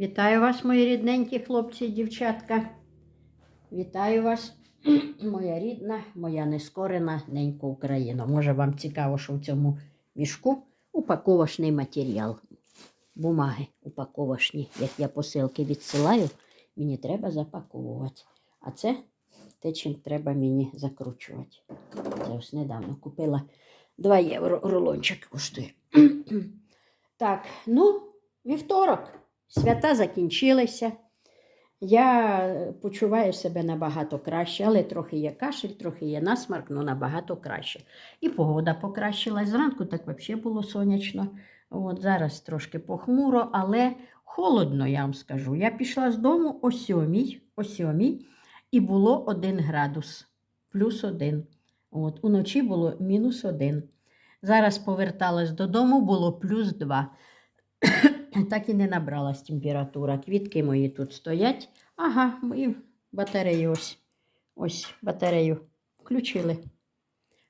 Вітаю вас, мої рідненькі хлопці і дівчатка. Вітаю вас, моя рідна, моя нескорена ненька Україна. Може, вам цікаво, що в цьому мішку упаковочний матеріал. Бумаги упаковочні. Як я посилки відсилаю, мені треба запаковувати. А це те, чим треба мені закручувати. Це ось недавно купила 2 євро рулончик коштує. так, ну, вівторок. Свята закінчилися. Я почуваю себе набагато краще, але трохи є кашель, трохи є насмарк, але набагато краще. І погода покращилась. Зранку так взагалі було сонячно. От зараз трошки похмуро, але холодно, я вам скажу. Я пішла з дому о сьомій, о сьомій і було 1 градус, плюс один. От, уночі було мінус один. Зараз поверталась додому, було плюс два. Так і не набралась температура. Квітки мої тут стоять. Ага, мої батареї ось. Ось батарею включили.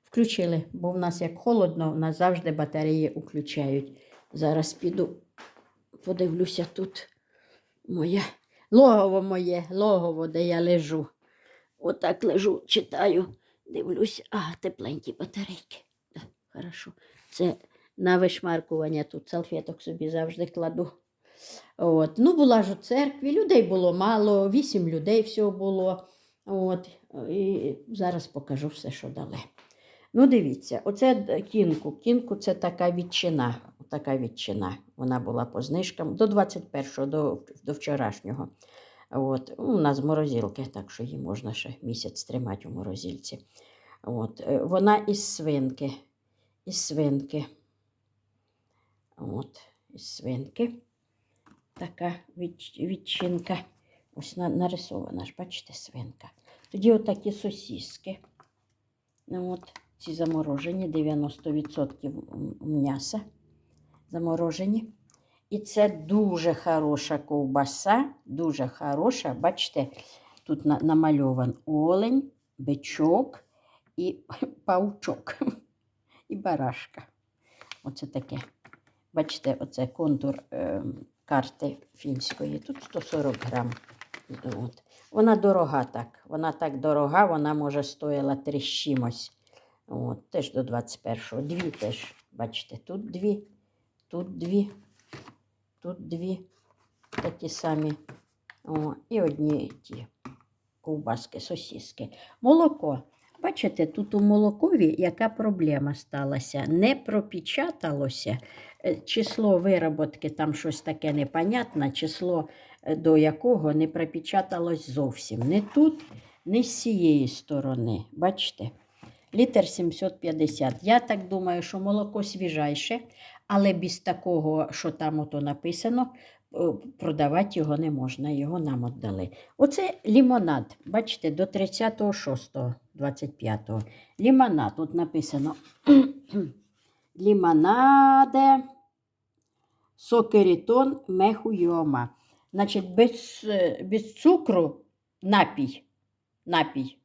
Включили, бо в нас як холодно, в нас завжди батареї включають. Зараз піду, подивлюся тут моє логово моє, логово, де я лежу. Отак лежу, читаю, дивлюся. А, тепленькі батарейки. Да, хорошо. Це на вишмаркування тут салфеток собі завжди кладу. От. Ну, була ж у церкві, людей було мало, вісім людей всього було. От. І зараз покажу все, що дали. Ну, дивіться, оце кінку. Кінку це така відчина. Така відчина. Вона була по знижкам до 21-го, до, до вчорашнього. От. У нас морозилки, так що її можна ще місяць тримати у морозильці. От. е, Вона із свинки. Із свинки. От, із свинки. Така відч- відчинка. Ось нарисована ж, бачите, свинка. Тоді отакі сосіски. Ну, от, ці заморожені, 90% м'яса заморожені. І це дуже хороша ковбаса, дуже хороша. Бачите, тут на- намальован олень, бичок і паучок, і барашка. Оце таке. Бачите, оце контур е, карти фінської. Тут 140 грам. От. Вона дорога так. Вона так дорога, вона може стоїла три чимось. От, теж до 21-го. Дві теж. Бачите, тут дві, тут дві, тут дві. Такі самі. О, і одні ті ковбаски, сосіски. Молоко. Бачите, тут у молокові яка проблема сталася? Не пропечаталося. Е, Число вироботки там щось таке непонятне, число е, до якого не пропечаталось зовсім. Не тут, не з цієї сторони. Бачите? Літр 750. Я так думаю, що молоко свіжайше, але без такого, що там ото написано, е, продавати його не можна, його нам віддали. Оце лімонад. Бачите, до 36.25. Лімонад. Тут написано лімонаде сокерітон мехуйома. Значить, без, без цукру напій. Напій.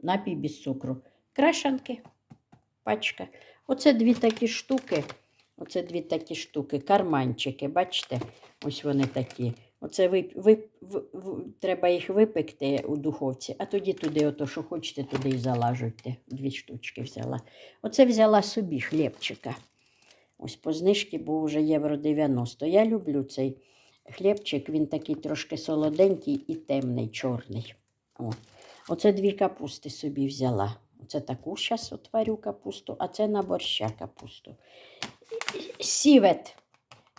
Напій без цукру. Крашанки. Пачка. Оце дві такі штуки. Оце дві такі штуки. Карманчики. Бачите? Ось вони такі. Оце ви, ви, ви, ви- треба їх випекти у духовці, а тоді туди, ото, що хочете, туди і залажуйте. Дві штучки взяла. Оце взяла собі хлібчика. Ось по знижці був вже євро 90. Я люблю цей хлібчик, він такий трошки солоденький і темний, чорний. О. Оце дві капусти собі взяла. Оце таку зараз отварю капусту, а це на борща капусту. Сівет.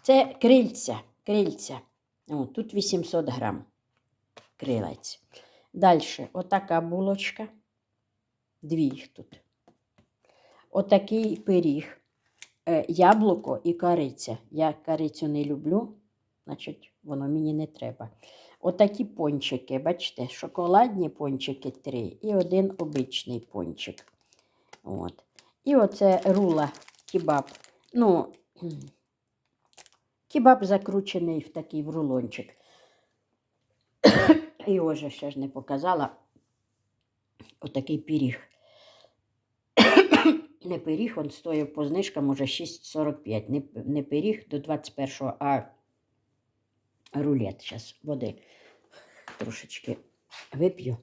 Це крильця. крильця. О, тут 800 грам крилець. Далі, отака булочка. Дві їх тут. Отакий пиріг. Е, яблуко і кориця. Я корицю не люблю, значить, воно мені не треба. Отакі пончики, бачите, шоколадні пончики три і один обичний пончик. От. І оце рула кебаб. Ну, кебаб закручений в такий в рулончик. Його же ще ж не показала. Отакий пиріг. не пиріг, він стоїв по знижкам уже 6,45. Не, не пиріг до 21-го, а рулет. Зараз води трошечки вип'ю.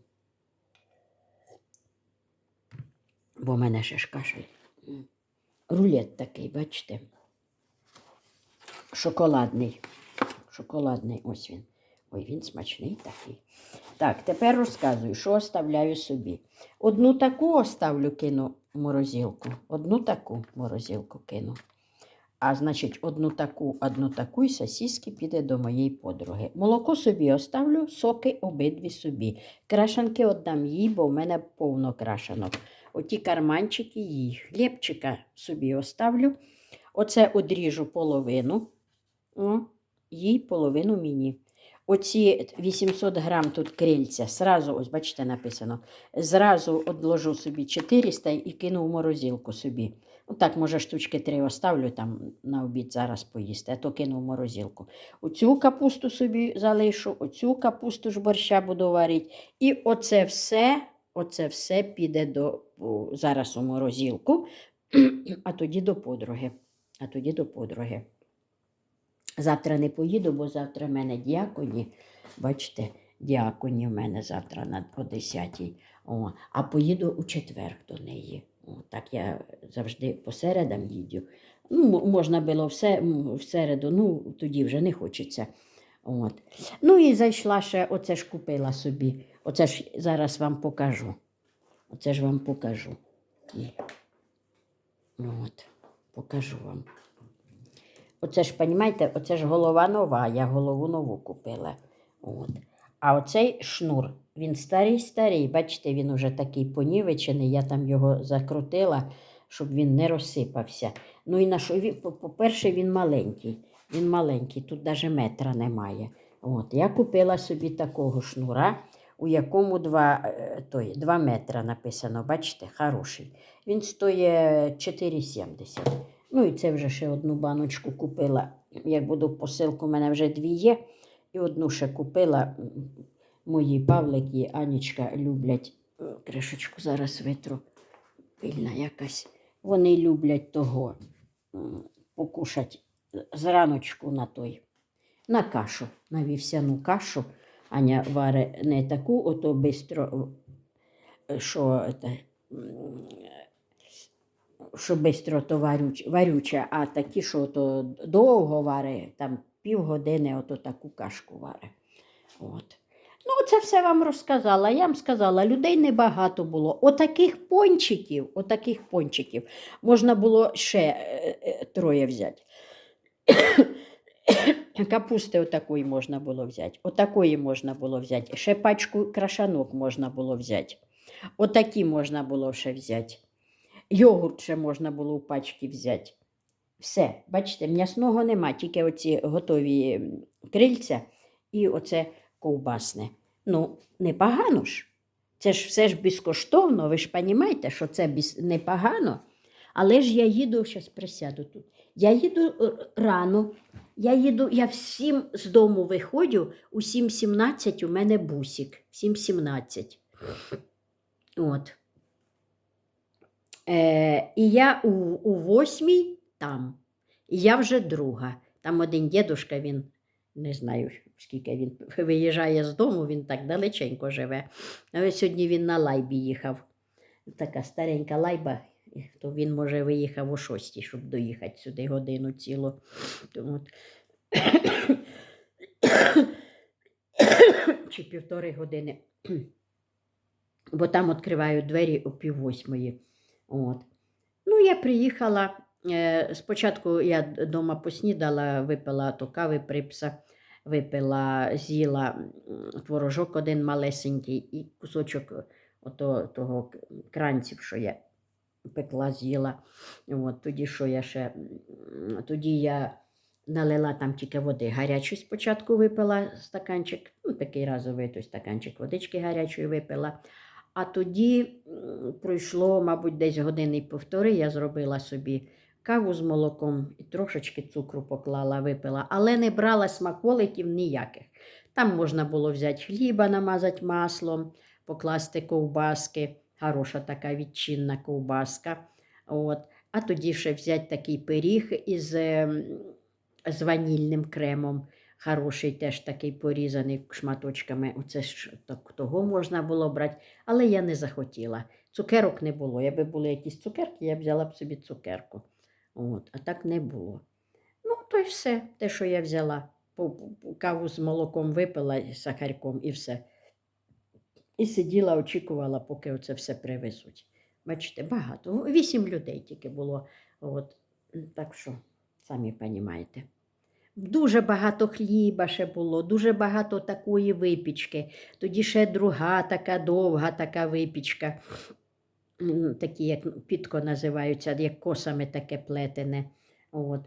Бо в мене ще ж кашель. Рулет такий, бачите? Шоколадний. Шоколадний, ось він. Ой, він смачний такий. Так, тепер розказую, що оставляю собі. Одну таку оставлю, кину морозилку. Одну таку морозилку кину. А значить, одну таку, одну таку і сосиски піде до моєї подруги. Молоко собі оставлю, соки обидві собі. Крашанки віддам їй, бо в мене повно крашанок. Оті карманчики їй. Хлібчика собі оставлю. Оце одріжу половину. Їй половину мені. Оці 800 грам тут крильця, зразу, ось бачите, написано, зразу одложу собі 400 і кину в морозилку собі. Ну так, може, штучки три оставлю там на обід зараз поїсти, а то кину в морозилку. Оцю капусту собі залишу, оцю капусту ж борща буду варити. І оце все, оце все піде до, зараз у морозилку, а тоді до подруги. А тоді до подруги. Завтра не поїду, бо завтра в мене діаконі. Бачите, діаконі в мене завтра на по 10 О, а поїду у четвер до неї. О, так я завжди по середам їду. Ну, можна було все, в середу, ну тоді вже не хочеться. От. Ну і зайшла ще, оце ж купила собі. Оце ж зараз вам покажу. Оце ж вам покажу. От, покажу вам. Оце ж, понімаєте, оце ж голова нова, я голову нову купила. От. А оцей шнур, він старий-старий, бачите, він уже такий понівечений, я там його закрутила, щоб він не розсипався. Ну і на що по- по-перше, він маленький. Він маленький, тут навіть метра немає. От. Я купила собі такого шнура, у якому 2, той, 2 метра написано, бачите, хороший. Він стоїть 4,70. Ну і це вже ще одну баночку купила. Як буду посилку, у мене вже дві є. І одну ще купила. Мої Павлик і Анічка люблять. Е, Кришечку зараз витру. Пильна якась. Вони люблять того м, покушать зраночку на той. На кашу, на вівсяну кашу. Аня варе не таку, ото бистро, е, що, що бистро то варюч, варюча, а такі, що то довго варе, там півгодини ото таку кашку варе. От. Ну, це все вам розказала. Я вам сказала, людей небагато було. Отаких пончиків, отаких пончиків можна було ще е, е, троє взяти. Капусти отакої можна було взяти. Отакої можна було взяти. Ще пачку крашанок можна було взяти. Отакі можна було ще взяти. Йогурт ще можна було у пачки взяти. Все, бачите, м'ясного нема, тільки оці готові крильця і оце ковбасне. Ну, непогано ж. Це ж все ж безкоштовно, ви ж розумієте, що це непогано. Але ж я їду, зараз присяду тут. Я їду е, рано, я їду, я всім з дому виходжу, у 7.17 у мене бусик. 7.17. От. Е, і я у, у восьмій там. І я вже друга. Там один дідушка, він не знаю, скільки він виїжджає з дому, він так далеченько живе. Але сьогодні він на лайбі їхав. Така старенька лайба, то він, може, виїхав о шостій, щоб доїхати сюди годину цілу. То От. Чи півтори години. Бо там відкривають двері о пів восьмої. От. Ну, я приїхала. Е, спочатку я вдома поснідала, випила то кави припса, випила, з'їла творожок один малесенький і кусочок ото, того кранців, що я пекла, з'їла. От, тоді що я ще, тоді я налила там тільки води гарячої спочатку випила стаканчик, ну, такий разовий той стаканчик водички гарячої випила. А тоді пройшло, мабуть, десь години півтори, я зробила собі каву з молоком і трошечки цукру поклала, випила, але не брала смаколиків ніяких. Там можна було взяти хліба, намазати маслом, покласти ковбаски, хороша така відчинна ковбаска. От. А тоді ще взяти такий пиріг із, ем, з ванільним кремом. Хороший, теж такий порізаний шматочками. Оце ж так, того можна було брати, але я не захотіла. Цукерок не було. Якби були якісь цукерки, я взяла б собі цукерку. От, а так не було. Ну, то й все, те, що я взяла. Каву з молоком випила з сахарком і все. І сиділа, очікувала, поки оце все привезуть. Бачите, багато. Вісім людей тільки було. От. Так що, самі розумієте. Дуже багато хліба ще було, дуже багато такої випічки. Тоді ще друга така довга така випічка. Такі, як підко називаються, як косами таке плетене. От.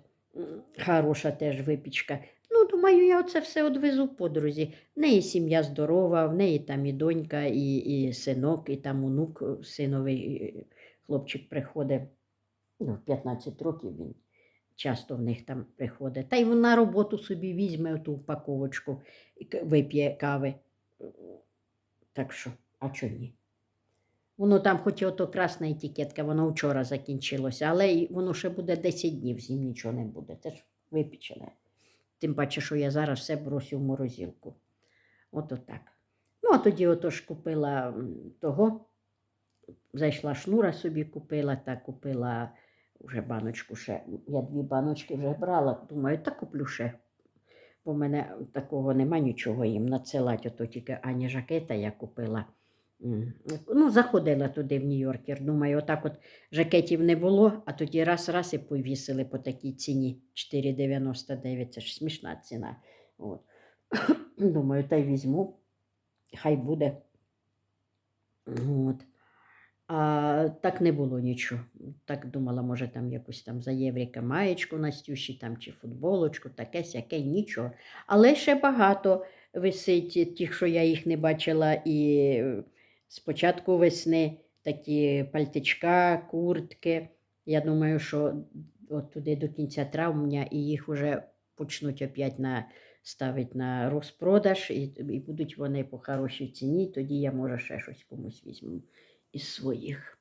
Хороша теж випічка. Ну, думаю, я оце все одвезу подрузі. В неї сім'я здорова, в неї там і донька, і, і синок, і там онук синовий е, хлопчик приходить. Ну, в 15 років він часто в них там приходить. Та й вона роботу собі візьме ту упаковочку вип'є кави. Так що, а чого ні? Воно там, хоч і ото красна етикетка, воно вчора закінчилося, але воно ще буде 10 днів, з ним нічого не буде. Це ж випічене. Тим паче, що я зараз все бросю в морозилку. Ото так. Ну, а тоді ото ж купила того. Зайшла шнура собі купила та купила вже баночку ще. Я дві баночки вже брала. Думаю, та куплю ще. Бо в мене такого нема нічого їм надсилати. Ото тільки Ані жакета я купила. Ну, заходила туди в Нью-Йоркер. Думаю, отак от жакетів не було, а тоді раз-раз і повісили по такій ціні 4,99. Це ж смішна ціна. От. Думаю, та й візьму. Хай буде. От. А так не було нічого. Так думала, може, там якусь там за євріка маєчку Настюші там, чи футболочку, таке сяке, нічого. Але ще багато висить тих, що я їх не бачила, і е, з початку весни такі пальтичка, куртки. Я думаю, що от туди до кінця травня і їх вже почнуть опять на, ставити на розпродаж, і, і будуть вони по хорошій ціні, тоді я, може, ще щось комусь візьму із своїх.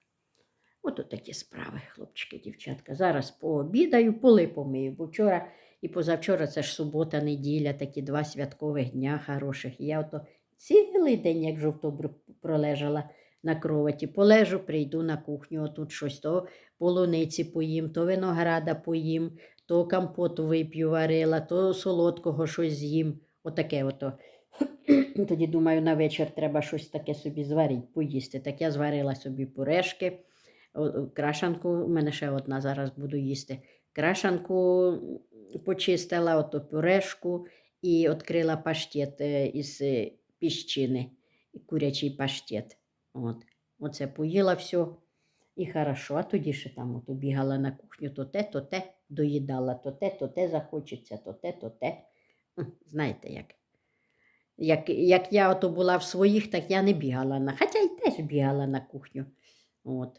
Ото такі справи, хлопчики, дівчатка. Зараз пообідаю, поли помию, бо вчора і позавчора це ж субота, неділя, такі два святкових дня хороших. Я ото цілий день, як жовтобрук, пролежала на кроваті. Полежу, прийду на кухню, отут щось, то полуниці поїм, то винограда поїм, то компоту вип'ю варила, то солодкого щось з'їм. Отаке ото. Тоді думаю, на вечір треба щось таке собі зварити, поїсти. Так я зварила собі о, крашанку, у мене ще одна зараз буду їсти. Крашанку почистила, ото пюрешку і відкрила паштет е, із е, піщини, курячий паштет. От. Оце поїла все і хорошо. А тоді ще там ото бігала на кухню, то те, то те, доїдала, то те, то те захочеться, то те, то те. Знаєте як. Як, як я ото була в своїх, так я не бігала на. Хоча й теж бігала на кухню. От,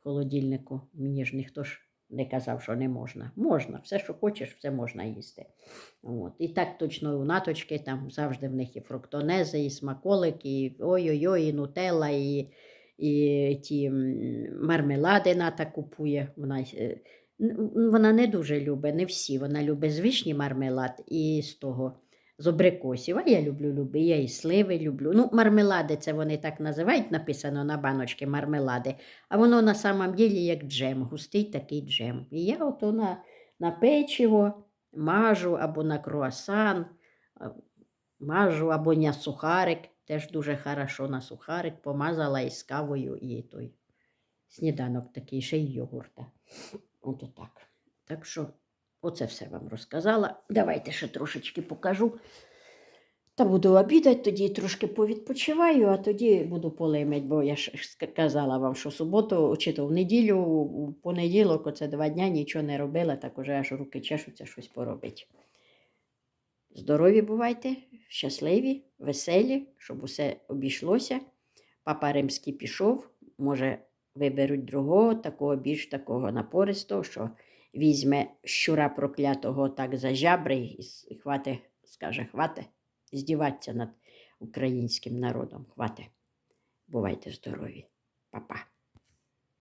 в холодильнику. Мені ж ніхто ж не казав, що не можна. Можна, все, що хочеш, все можна їсти. От. І так точно у наточки, там завжди в них і фруктонези, і смаколики, і ой-ой-ой, і нутелла, і, і ті мармелади ната купує. Вона, е, вона не дуже любить, не всі. Вона любить з вишні мармелад і з того з абрикосів. А я люблю люби, я і сливи люблю. Ну, мармелади, це вони так називають, написано на баночці мармелади, а воно на самом ділі як джем, густий такий джем. І я ото на, на печиво мажу або на круасан, мажу або на сухарик. Теж дуже хорошо на сухарик помазала із кавою і той сніданок такий, ще й йогурта. Ото так. Так що Оце все вам розказала. Давайте ще трошечки покажу. Та буду обідати, тоді трошки повідпочиваю, а тоді буду полимить, бо я ж казала вам, що суботу, чи то в неділю, у понеділок, оце два дня нічого не робила, так уже аж руки чешуться щось поробити. Здорові бувайте, щасливі, веселі, щоб усе обійшлося. Папа римський пішов, може, виберуть другого, такого більш такого напористого, що візьме щура проклятого так за жабри і хвати, скаже, хвате, здіватися над українським народом. Хвате. Бувайте здорові. Па-па.